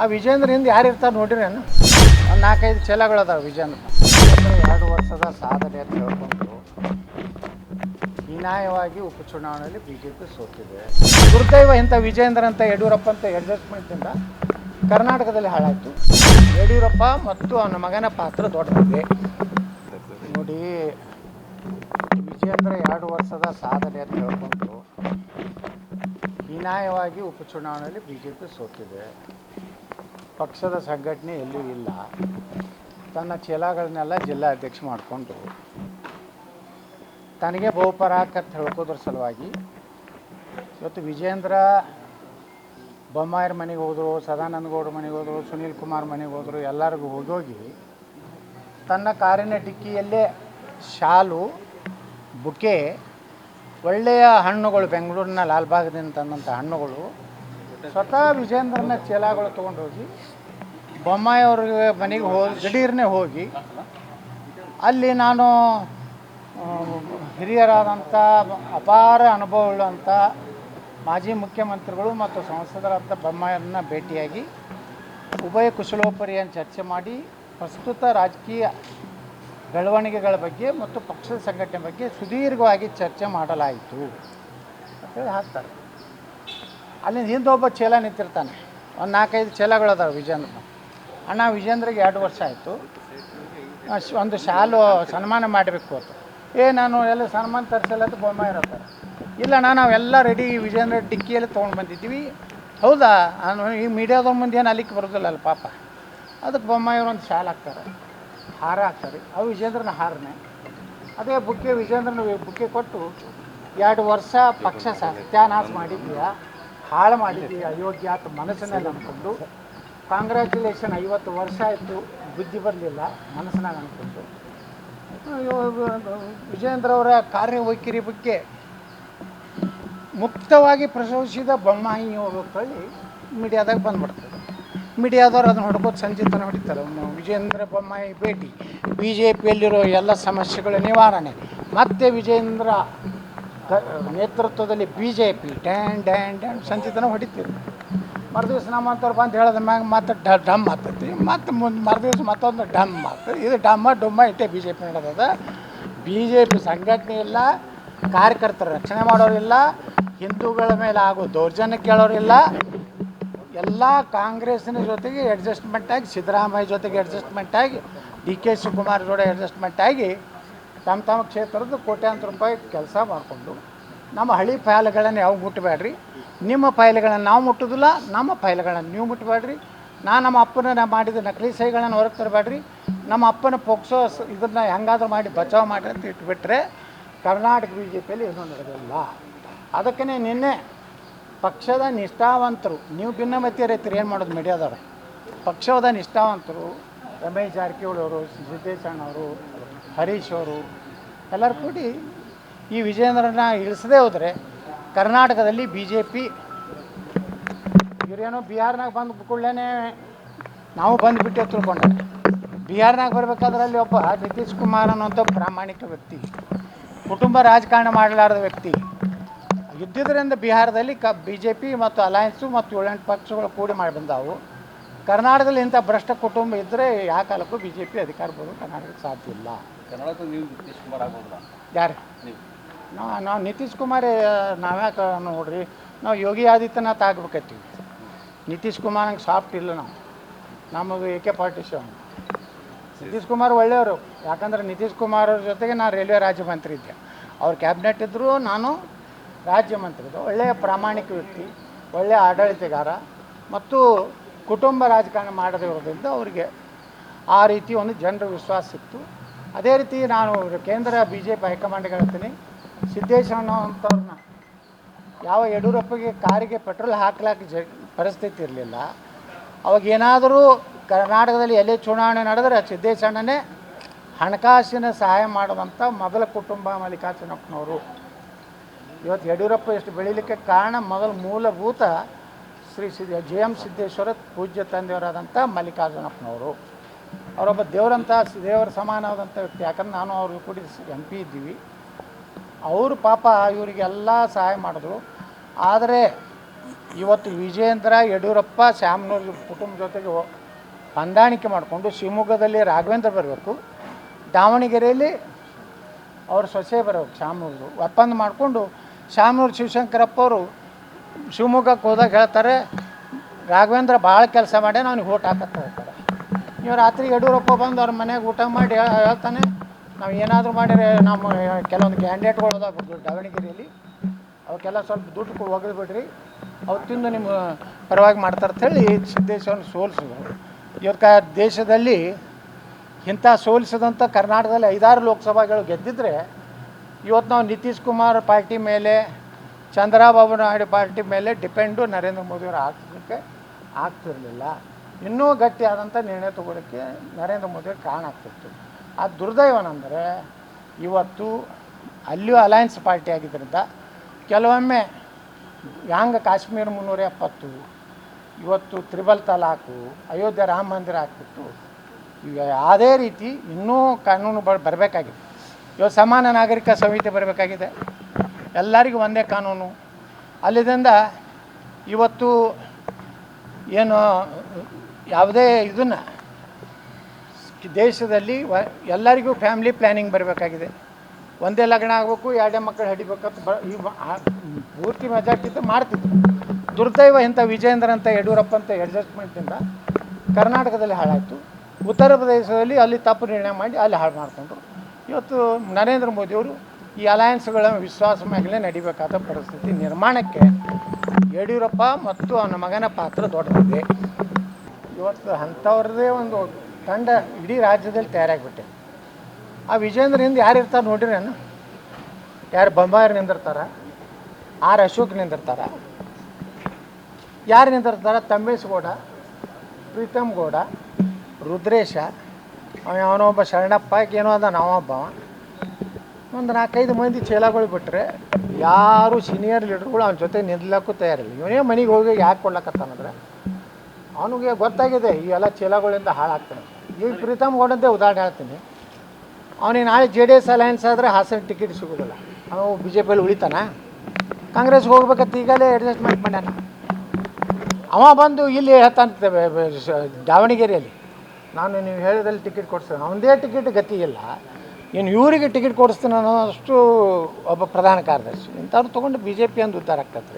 ಆ ವಿಜೇಂದ್ರ ಹಿಂದೆ ಯಾರು ಇರ್ತಾರೆ ನೋಡಿರೇನು ಒಂದು ನಾಲ್ಕೈದು ಚಲಗಳದಾವ ವಿಜೇಂದ್ರ. ಎರಡು ವರ್ಷದ ಸಾಧನೆ ಅಂತ ಹೇಳ್ಕೊಂಡು ಹೀನಾಯವಾಗಿ ಉಪಚುನಾವಣೆಯಲ್ಲಿ ಬಿ ಜೆ ಪಿ ಸೋತಿದೆ. ದುರ್ದೈವ ಇಂಥ ವಿಜೇಂದ್ರ ಅಂತ ಯಡಿಯೂರಪ್ಪ ಅಂತ ಅಡ್ಜಸ್ಟ್ಮೆಂಟಿಂದ ಕರ್ನಾಟಕದಲ್ಲಿ ಹಾಳಾಯಿತು. ಯಡಿಯೂರಪ್ಪ ಮತ್ತು ಅವನ ಮಗನ ಪಾತ್ರ ದೊಡ್ಡದಿದೆ. ನೋಡಿ, ವಿಜೇಂದ್ರ ಎರಡು ವರ್ಷದ ಸಾಧನೆ ಅಂತ ಹೇಳ್ಕೊಂಡು ಹೀನಾಯವಾಗಿ ಉಪಚುನಾವಣೆಯಲ್ಲಿ ಬಿ ಜೆ ಪಿ ಸೋತಿದೆ. ಪಕ್ಷದ ಸಂಘಟನೆ ಎಲ್ಲೂ ಇಲ್ಲ. ತನ್ನ ಚೀಲಗಳನ್ನೆಲ್ಲ ಜಿಲ್ಲಾಧ್ಯಕ್ಷ ಮಾಡಿಕೊಂಡು ತನಗೆ ಬಹುಪರಾಕ್ ಅಂತ ಹೇಳ್ಕೋದ್ರ ಸಲುವಾಗಿ ಇವತ್ತು ವಿಜೇಂದ್ರ ಬೊಮ್ಮಾಯರ ಮನೆಗೆ ಹೋದರು ಸದಾನಂದ ಗೌಡ್ರ ಮನೆಗೆ ಹೋದರು, ಸುನೀಲ್ ಕುಮಾರ್ ಮನೆಗೆ ಹೋದರು, ಎಲ್ಲರಿಗೂ ಹೋಗೋಗಿ ತನ್ನ ಕಾರಿನ ಡಿಕ್ಕಿಯಲ್ಲೇ ಶಾಲು, ಬುಕೆ, ಒಳ್ಳೆಯ ಹಣ್ಣುಗಳು, ಬೆಂಗಳೂರಿನ ಲಾಲ್ಬಾಗ್ದಿಂದ ತಂದಂಥ ಹಣ್ಣುಗಳು ಸ್ವತಃ ವಿಜೇಂದ್ರನ ಚೀಲಗಳು ತೊಗೊಂಡೋಗಿ ಬೊಮ್ಮಾಯಿ ಅವ್ರಿಗೆ ಮನೆಗೆ ಹೋಗಿ ದಿಢೀರ್ನೇ ಹೋಗಿ, ಅಲ್ಲಿ ನಾನು ಹಿರಿಯರಾದಂಥ, ಅಪಾರ ಅನುಭವವುಳ್ಳಂಥ ಮಾಜಿ ಮುಖ್ಯಮಂತ್ರಿಗಳು ಮತ್ತು ಸಂಸದರಾದಂಥ ಬೊಮ್ಮಾಯಿಯರನ್ನ ಭೇಟಿಯಾಗಿ ಉಭಯ ಕುಶಲೋಪರಿಯನ್ನು ಚರ್ಚೆ ಮಾಡಿ ಪ್ರಸ್ತುತ ರಾಜಕೀಯ ಬೆಳವಣಿಗೆಗಳ ಬಗ್ಗೆ ಮತ್ತು ಪಕ್ಷದ ಸಂಘಟನೆ ಬಗ್ಗೆ ಸುದೀರ್ಘವಾಗಿ ಚರ್ಚೆ ಮಾಡಲಾಯಿತು ಅಂತೇಳಿ ಹಾಕ್ತಾರೆ. ಅಲ್ಲಿಂದ ಹಿಂದೆ ಒಬ್ಬ ಚೇಲ ನಿಂತಿರ್ತಾನೆ. ಒಂದು ನಾಲ್ಕೈದು ಚೇಲಗಳದಾವೆ ವಿಜೇಂದ್ರ. ಅಣ್ಣ ವಿಜೇಂದ್ರಿಗೆ ಎರಡು ವರ್ಷ ಆಯಿತು. ಒಂದು ಶಾಲು ಸನ್ಮಾನ ಮಾಡಬೇಕು ಅಂತ. ಏ, ನಾನು ಎಲ್ಲ ಸನ್ಮಾನ ತರಿಸಲ್ಲ ಅಂತ ಬೊಮ್ಮ ಇಲ್ಲ ಅಣ್ಣ ನಾವೆಲ್ಲ ರೆಡಿ ವಿಜೇಂದ್ರ ಡಿಕ್ಕಿಯಲ್ಲಿ ತೊಗೊಂಡು ಬಂದಿದ್ದೀವಿ. ಹೌದಾ? ನಾನು ಈ ಮೀಡಿಯಾದವ್ರ ಮುಂದೆ ಏನು ಅಲ್ಲಿಕ್ಕೆ ಬರೋದಿಲ್ಲ ಪಾಪ. ಅದಕ್ಕೆ ಬೊಮ್ಮಾಯಿಯವ್ರು ಒಂದು ಶಾಲು ಹಾಕ್ತಾರೆ. ಹಾರ ಹಾಕ್ತಾರೆ. ಅವು ವಿಜೇಂದ್ರನ ಹಾರನೆ. ಅದೇ ಬುಕ್ಕೆ ವಿಜೇಂದ್ರನ ಬುಕ್ಕೆ ಕೊಟ್ಟು ಎರಡು ವರ್ಷ ಪಕ್ಷ ಸತ್ಯಾನಾಶ ಮಾಡಿದ್ದೀಯಾ? ಹಾಳು ಮಾಡಿದ್ದೀವಿ ಅಯೋಗ್ಯ ಅಂತ ಮನಸ್ಸಿನಲ್ಲಿ ಅಂದ್ಕೊಂಡು ಕಾಂಗ್ರ್ಯಾಚುಲೇಷನ್ ಐವತ್ತು ವರ್ಷ ಆಯಿತು, ಬುದ್ಧಿ ಬರಲಿಲ್ಲ, ಮನಸ್ಸಿನಾಗ ಅಂದ್ಕೊಂಡು ವಿಜಯೇಂದ್ರ ಅವರ ಕಾರ್ಯವೈಖರಿ ಬಗ್ಗೆ ಮುಕ್ತವಾಗಿ ಪ್ರಶಂಸಿದ ಬೊಮ್ಮಾಯಿಯವರು ಅಂತೇಳಿ ಮೀಡಿಯಾದಾಗ ಬಂದ್ಬಿಡ್ತದೆ ಮೀಡಿಯಾದವ್ರು ಅದನ್ನ ಹೊಡ್ಕೋದು ಸಂಜೆ ತನಕ ಹೊಡಿತಾರೆ ವಿಜಯೇಂದ್ರ ವಿಜೇಂದ್ರ ಬೊಮ್ಮಾಯಿ ಭೇಟಿ ಬಿ ಜೆ ಪಿಯಲ್ಲಿರೋ ಎಲ್ಲ ಸಮಸ್ಯೆಗಳ ನಿವಾರಣೆ, ಮತ್ತೆ ವಿಜೇಂದ್ರ ಕ ನೇತೃತ್ವದಲ್ಲಿ ಬಿ ಜೆ ಪಿ ಡ್ಯಾನ್ ಡ್ಯಾನ್ ಡ್ಯಾನ್ ಸಂಚಿತನ ಹೊಡಿತೀವಿ. ಮರುದಿವ್ಸ ನಮ್ಮಂಥವ್ರು ಬಂದು ಹೇಳಿದ ಮ್ಯಾಗ ಮತ್ತೆ ಡ ಡಮ್ ಆಗ್ತೈತಿ. ಮತ್ತು ಮುಂದೆ ಮರುದಿವ್ಸ ಮತ್ತೊಂದು ಡಮ್ ಆಗ್ತದೆ ಇದು ಡಮ್ಮ ಡುಮ್ಮ ಇಟ್ಟೆ ಬಿ ಜೆ ಪಿ ನಡೆದದ. ಬಿ ಜೆ ಪಿ ಸಂಘಟನೆ ಇಲ್ಲ, ಕಾರ್ಯಕರ್ತರ ರಕ್ಷಣೆ ಮಾಡೋರಿಲ್ಲ ಹಿಂದೂಗಳ ಮೇಲೆ ಆಗೋ ದೌರ್ಜನ್ಯ ಕೇಳೋರಿಲ್ಲ ಎಲ್ಲ ಕಾಂಗ್ರೆಸ್ನ ಜೊತೆಗೆ ಅಡ್ಜಸ್ಟ್ಮೆಂಟ್ ಆಗಿ, ಸಿದ್ದರಾಮಯ್ಯ ಜೊತೆಗೆ ಅಡ್ಜಸ್ಟ್ಮೆಂಟ್ ಆಗಿ, ಡಿ ಕೆ ಶಿವಕುಮಾರ್ ಜೊತೆ ಅಡ್ಜಸ್ಟ್ಮೆಂಟ್ ಆಗಿ ತಮ್ಮ ತಮ್ಮ ಕ್ಷೇತ್ರದ ಕೋಟ್ಯಾಂತರ ರೂಪಾಯಿ ಕೆಲಸ ಮಾಡಿಕೊಂಡು ನಮ್ಮ ಹಳಿ ಫೈಲ್ಗಳನ್ನು ಯಾವ ಮುಟ್ಟಬೇಡ್ರಿ ನಿಮ್ಮ ಫೈಲ್ಗಳನ್ನು ನಾವು ಮುಟ್ಟೋದಿಲ್ಲ, ನಮ್ಮ ಫೈಲ್ಗಳನ್ನು ನೀವು ಮುಟ್ಟಬೇಡ್ರಿ ನಾ ನಮ್ಮ ಅಪ್ಪನ ಮಾಡಿದ ನಕಲಿ ಸಹಿಗಳನ್ನು ಹೊರಗೆ ತರಬೇಡ್ರಿ. ನಮ್ಮ ಅಪ್ಪನ ಪೋಕ್ಸೋ ಇದನ್ನು ಹೆಂಗಾದ್ರೂ ಮಾಡಿ ಬಚಾವ್ ಮಾಡಿ ಅಂತ ಇಟ್ಬಿಟ್ರೆ ಕರ್ನಾಟಕ ಬಿ ಜೆ ಪಿಯಲ್ಲಿ ಏನೂ ನಡೆದಿಲ್ಲ. ಅದಕ್ಕೇ ನಿನ್ನೆ ಪಕ್ಷದ ನಿಷ್ಠಾವಂತರು, ನೀವು ಭಿನ್ನಮತಿಯರೈತಿರಿ ಏನು ಮಾಡೋದು ಮೀಡಿಯಾದವ್ರು? ಪಕ್ಷದ ನಿಷ್ಠಾವಂತರು ರಮೇಶ್ ಜಾರಕಿಹೊಳಿ ಅವರು, ಸಿದ್ದೇಶ್ ಅಣ್ಣವರು ಹರೀಶ್ ಅವರು, ಎಲ್ಲರೂ ಕೂಡಿ ಈ ವಿಜಯೇಂದ್ರನ ಇಳಿಸದೇ ಹೋದರೆ ಕರ್ನಾಟಕದಲ್ಲಿ ಬಿ ಜೆ ಪಿ ಇವರೇನೋ ಬಿಹಾರ್ನಾಗ ಬಂದ ಕೂಡಲೇ ನಾವು ಬಂದುಬಿಟ್ಟೆ ತಿಳ್ಕೊಂಡೆ ಬಿಹಾರ್ನಾಗ ಬರಬೇಕಾದ್ರೆ ಅಲ್ಲಿ ಒಬ್ಬ ನಿತೀಶ್ ಕುಮಾರ್ ಅನ್ನೋಂಥ ಪ್ರಾಮಾಣಿಕ ವ್ಯಕ್ತಿ, ಕುಟುಂಬ ರಾಜಕಾರಣ ಮಾಡಲಾರದ ವ್ಯಕ್ತಿ. ಇದ್ದಿದ್ದರಿಂದ ಬಿಹಾರದಲ್ಲಿ ಕ ಬಿ ಜೆ ಪಿ ಮತ್ತು ಅಲಯನ್ಸು ಮತ್ತು ಏಳೆಂಟು ಪಕ್ಷಗಳು ಕೂಡಿ ಮಾಡಿ ಬಂದಾವು. ಕರ್ನಾಟಕದಲ್ಲಿ ಇಂಥ ಭ್ರಷ್ಟ ಕುಟುಂಬ ಇದ್ದರೆ ಯಾವ ಕಾಲಕ್ಕೂ ಬಿ ಜೆ ಪಿ ಅಧಿಕಾರ ಬರೋದು ಕರ್ನಾಟಕಕ್ಕೆ ಸಾಧ್ಯ ಇಲ್ಲ. ಕರ್ನಾಟಕ ನೀವು ನಿತೀಶ್ ಕುಮಾರ್ ಆಗೋದಿಲ್ಲ ಯಾರು? ನಾ ನಾವು ನಾವು ನಿತೀಶ್ ಕುಮಾರ್ ನಾವ್ಯಾಕೆ ನೋಡ್ರಿ? ನಾವು ಯೋಗಿ ಆದಿತ್ಯನಾಥ್ ಆಗ್ಬೇಕತ್ತೀವಿ ನಿತೀಶ್ ಕುಮಾರ್ ಹಂಗೆ ಸಾಫ್ಟ್ ಇಲ್ಲ ನಾವು. ನಮಗೆ ಎ ಕೆ ಪಾರ್ಟಿಷನ್ ನಿತೀಶ್ ಕುಮಾರ್ ಒಳ್ಳೆಯವರು. ಯಾಕಂದ್ರೆ ನಿತೀಶ್ ಕುಮಾರ್ ಅವ್ರ ಜೊತೆಗೆ ನಾನು ರೈಲ್ವೆ ರಾಜ್ಯ ಮಂತ್ರಿ ಇದ್ದೆ. ಅವ್ರ ಕ್ಯಾಬಿನೆಟ್ ಇದ್ದರು ನಾನು ರಾಜ್ಯ ಮಂತ್ರಿ ಒಳ್ಳೆಯ ಪ್ರಾಮಾಣಿಕ ವ್ಯಕ್ತಿ ಒಳ್ಳೆಯ ಆಡಳಿತಗಾರ. ಮತ್ತು ಕುಟುಂಬ ರಾಜಕಾರಣ ಮಾಡದಿರೋದ್ರಿಂದ ಅವರಿಗೆ ಆ ರೀತಿ ಒಂದು ಜನರ ವಿಶ್ವಾಸ ಸಿಕ್ತು ಅದೇ ರೀತಿ ನಾನು ಕೇಂದ್ರ ಬಿ ಜೆ ಪಿ ಹೈಕಮಾಂಡ್ಗೆ ಹೇಳ್ತೀನಿ. ಸಿದ್ದೇಶ್ವರ ಅಂಥವ್ರನ್ನ ಯಾವ ಯಡಿಯೂರಪ್ಪಗೆ ಕಾರಿಗೆ ಪೆಟ್ರೋಲ್ ಹಾಕ್ಲಾಕ ಜ ಪರಿಸ್ಥಿತಿ ಇರಲಿಲ್ಲ. ಅವಾಗ ಏನಾದರೂ ಕರ್ನಾಟಕದಲ್ಲಿ ಎಲೆ ಚುನಾವಣೆ ನಡೆದರೆ ಸಿದ್ದೇಶಣ್ಣನೇ ಹಣಕಾಸಿನ ಸಹಾಯ ಮಾಡುವಂಥ ಮೊದಲ ಕುಟುಂಬ ಮಲ್ಲಿಕಾರ್ಜುನಪ್ಪನವರು. ಇವತ್ತು ಯಡಿಯೂರಪ್ಪ ಎಷ್ಟು ಬೆಳೀಲಿಕ್ಕೆ ಕಾರಣ ಮೊದಲು ಮೂಲಭೂತ ಶ್ರೀ ಸಿದ್ಧ ಜೆ ಎಂ ಸಿದ್ದೇಶ್ವರ ಪೂಜ್ಯ ತಂದೆಯವರಾದಂಥ ಮಲ್ಲಿಕಾರ್ಜುನಪ್ಪನವರು. ಅವರೊಬ್ಬ ದೇವರಂಥ ದೇವರ ಸಮಾನವಾದಂಥ ವ್ಯಕ್ತಿ. ಯಾಕಂದ್ರೆ ನಾನು ಅವ್ರಿಗೆ ಕೂಡ ಎಂ ಪಿ ಇದ್ದೀವಿ. ಅವರು ಪಾಪ ಇವರಿಗೆಲ್ಲ ಸಹಾಯ ಮಾಡಿದ್ರು. ಆದರೆ ಇವತ್ತು ವಿಜಯೇಂದ್ರ ಯಡಿಯೂರಪ್ಪ ಶ್ಯಾಮನೂರು ಕುಟುಂಬ ಜೊತೆಗೆ ಹೊಂದಾಣಿಕೆ ಮಾಡಿಕೊಂಡು ಶಿವಮೊಗ್ಗದಲ್ಲಿ ರಾಘವೇಂದ್ರ ಬರಬೇಕು. ದಾವಣಗೆರೆಯಲ್ಲಿ ಅವ್ರ ಸೊಸೆ ಬರಬೇಕು ಶಾಮನೂರು ಒಪ್ಪಂದ ಮಾಡಿಕೊಂಡು ಶ್ಯಾಮನೂರು ಶಿವಶಂಕರಪ್ಪ ಅವರು ಶಿವಮೊಗ್ಗಕ್ಕೆ ಹೋದಾಗ ಹೇಳ್ತಾರೆ, ರಾಘವೇಂದ್ರ ಭಾಳ ಕೆಲಸ ಮಾಡಿ ಅವ್ನಿಗೆ ಊಟ ಹಾಕತ್ತ ಹೋಗ್ತಾರೆ ನೀವು ರಾತ್ರಿ ಯಡಿಯೂರಪ್ಪ ಬಂದು ಅವ್ರ ಮನೆಗೆ ಊಟ ಮಾಡಿ ಹೇಳ್ತಾನೆ, ನಾವು ಏನಾದರೂ ಮಾಡಿದ್ರೆ ನಮ್ಮ ಕೆಲವೊಂದು ಕ್ಯಾಂಡಿಡೇಟ್ಗಳು ಹೋದಾಗ ದಾವಣಗೆರೆಯಲ್ಲಿ, ಅವಕ್ಕೆಲ್ಲ ಸ್ವಲ್ಪ ದುಡ್ಡು ಒಗೆದು ಬಿಡ್ರಿ ಅವು ತಿಂದು ನಿಮ್ಮ ಪರವಾಗಿ ಮಾಡ್ತಾರೆ ಅಂತೇಳಿ ಸಿದ್ದೇಶವನ್ನು ಸೋಲಿಸಿದ್ರು. ಇವತ್ತು ದೇಶದಲ್ಲಿ ಇಂಥ ಸೋಲಿಸಿದಂಥ ಕರ್ನಾಟಕದಲ್ಲಿ ಐದಾರು ಲೋಕಸಭೆಗಳು ಗೆದ್ದಿದ್ರೆ, ಇವತ್ತು ನಾವು ನಿತೀಶ್ ಕುಮಾರ್ ಪಾರ್ಟಿ ಮೇಲೆ ಚಂದ್ರಬಾಬು ನಾಯ್ಡು ಪಾರ್ಟಿ ಮೇಲೆ ಡಿಪೆಂಡು ನರೇಂದ್ರ ಮೋದಿಯವರು ಹಾಕೋಕ್ಕೆ ಆಗ್ತಿರಲಿಲ್ಲ. ಇನ್ನೂ ಗಟ್ಟಿಯಾದಂಥ ನಿರ್ಣಯ ತಗೊಳ್ಳೋಕ್ಕೆ ನರೇಂದ್ರ ಮೋದಿಯವ್ರು ಕಾರಣ ಆಗ್ತಿತ್ತು. ಆ ದುರ್ದೈವನಂದರೆ ಇವತ್ತು ಅಲ್ಲಿಯೂ ಅಲಯನ್ಸ್ ಪಾರ್ಟಿ ಆಗಿದ್ದರಿಂದ ಕೆಲವೊಮ್ಮೆ ಯಾಂಗ ಕಾಶ್ಮೀರ ಮುನ್ನೂರ ಎಪ್ಪತ್ತು, ಇವತ್ತು ತ್ರಿಬಲ್ ತಲಾಕು ಅಯೋಧ್ಯೆ ರಾಮ ಮಂದಿರ ಆಗ್ತಿತ್ತು. ಈಗ ಯಾವುದೇ ರೀತಿ ಇನ್ನೂ ಕಾನೂನು ಬರಬೇಕಾಗಿದೆ. ಇವತ್ತು ಸಮಾನ ನಾಗರಿಕ ಸಂಹಿತೆ ಬರಬೇಕಾಗಿದೆ. ಎಲ್ಲರಿಗೂ ಒಂದೇ ಕಾನೂನು. ಅಲ್ಲಿಂದ ಇವತ್ತು ಏನು ಯಾವುದೇ ಇದನ್ನು ದೇಶದಲ್ಲಿ ವ ಎಲ್ಲರಿಗೂ ಫ್ಯಾಮಿಲಿ ಪ್ಲ್ಯಾನಿಂಗ್ ಬರಬೇಕಾಗಿದೆ. ಒಂದೇ ಲಗ್ನ ಆಗಬೇಕು, ಎರಡೇ ಮಕ್ಕಳು ಹಿಡಿಬೇಕಂತ ಬ ಈ ಪೂರ್ತಿ ಮೆಜಾರ್ಟಿದ್ದು ಮಾಡ್ತಿದ್ರು. ದುರ್ದೈವ ಇಂಥ ವಿಜೇಂದ್ರ ಅಂತ, ಯಡಿಯೂರಪ್ಪ ಅಂತ ಅಡ್ಜಸ್ಟ್ಮೆಂಟಿಂದ ಕರ್ನಾಟಕದಲ್ಲಿ ಹಾಳಾಯಿತು. ಉತ್ತರ ಪ್ರದೇಶದಲ್ಲಿ ಅಲ್ಲಿ ತಪ್ಪು ನಿರ್ಣಯ ಮಾಡಿ ಅಲ್ಲಿ ಹಾಳು ಮಾಡಿಕೊಂಡ್ರು. ಇವತ್ತು ನರೇಂದ್ರ ಮೋದಿಯವರು ಈ ಅಲಯನ್ಸ್ಗಳ ವಿಶ್ವಾಸ ಮೇಲೆ ನಡಿಬೇಕಾದ ಪರಿಸ್ಥಿತಿ ನಿರ್ಮಾಣಕ್ಕೆ ಯಡಿಯೂರಪ್ಪ ಮತ್ತು ಅವನ ಮಗನ ಪಾತ್ರ ದೊಡ್ಡದಿದೆ. ಇವತ್ತು ಅಂಥವ್ರದ್ದೇ ಒಂದು ತಂಡ ಇಡೀ ರಾಜ್ಯದಲ್ಲಿ ತಯಾರಾಗಿಬಿಟ್ಟೆ. ಆ ವಿಜೇಂದ್ರ ಹಿಂದೆ ಯಾರು ಇರ್ತಾರೆ ನೋಡಿರೇನು ಯಾರು ಬೊಂಬಾಯರ್ ನಿಂದಿರ್ತಾರ? ಆರ್ ಅಶೋಕ್ ನಿಂದಿರ್ತಾರ? ಯಾರು ನಿಂದಿರ್ತಾರ? ತಂಬೇಶ್ಗೌಡ ಗೌಡ, ಪ್ರೀತಮ್ ಗೌಡ, ರುದ್ರೇಶ ಅವ ಅವನೊಬ್ಬ ಶರಣಪ್ಪ ಏನೋ ಅದ ನಾವೊಬ್ಬ ಒಂದು ನಾಲ್ಕೈದು ಮಂದಿ ಚೇಲಾಗಳು ಬಿಟ್ಟರೆ ಯಾರು ಸೀನಿಯರ್ ಲೀಡರ್ಗಳು ಅವನ ಜೊತೆ ನಿಲ್ಲಕ್ಕೂ ತಯಾರಿಲ್ಲ ಇವನೇ ಮನೆಗೆ ಹೋಗಿ ಯಾಕೆ ಕೊಡ್ಲಕತ್ತಾನಂದ್ರೆ ಅವನಿಗೆ ಗೊತ್ತಾಗಿದೆ ಈ ಎಲ್ಲ ಚೀಲಗಳಿಂದ ಹಾಳಾಗ್ತಾನೆ. ಈಗ ಪ್ರೀತಮ್ ಗೌಡಂತೆ ಉದಾಹರಣೆ ಹೇಳ್ತೀನಿ. ಅವನಿಗೆ ನಾಳೆ ಜೆ ಡಿ ಎಸ್ ಅಲಯನ್ಸ್ ಆದರೆ ಹಾಸನ ಟಿಕೆಟ್ ಸಿಗೋದಿಲ್ಲ. ಅವನು ಬಿ ಜೆ ಪಿಯಲ್ಲಿ ಉಳಿತಾನ? ಕಾಂಗ್ರೆಸ್ಗೆ ಹೋಗ್ಬೇಕಂತ ಈಗಲೇ ಅಡ್ಜಸ್ಟ್ಮೆಂಟ್ ಮಾಡ್ಯಾನ. ಅವ ಬಂದು ಇಲ್ಲಿ ಹೇಳ್ತಾನೆ ದಾವಣಗೆರೆಯಲ್ಲಿ, ನಾನು ನೀವು ಹೇಳಿದಲ್ಲಿ ಟಿಕೆಟ್ ಕೊಡ್ಸ್ತೇನೆ ಅವನದೇ ಟಿಕೆಟ್ ಗತಿ ಇಲ್ಲ. ಇನ್ನು ಇವರಿಗೆ ಟಿಕೆಟ್ ಕೊಡಿಸ್ತೀನಿ ಅನ್ನೋ ಅಷ್ಟು ಒಬ್ಬ ಪ್ರಧಾನ ಕಾರ್ಯದರ್ಶಿ. ಇಂಥವ್ರು ತೊಗೊಂಡು ಬಿ ಜೆ ಪಿ ಅಂದು ಉದ್ಧಾರ ಆಗ್ತದೆ.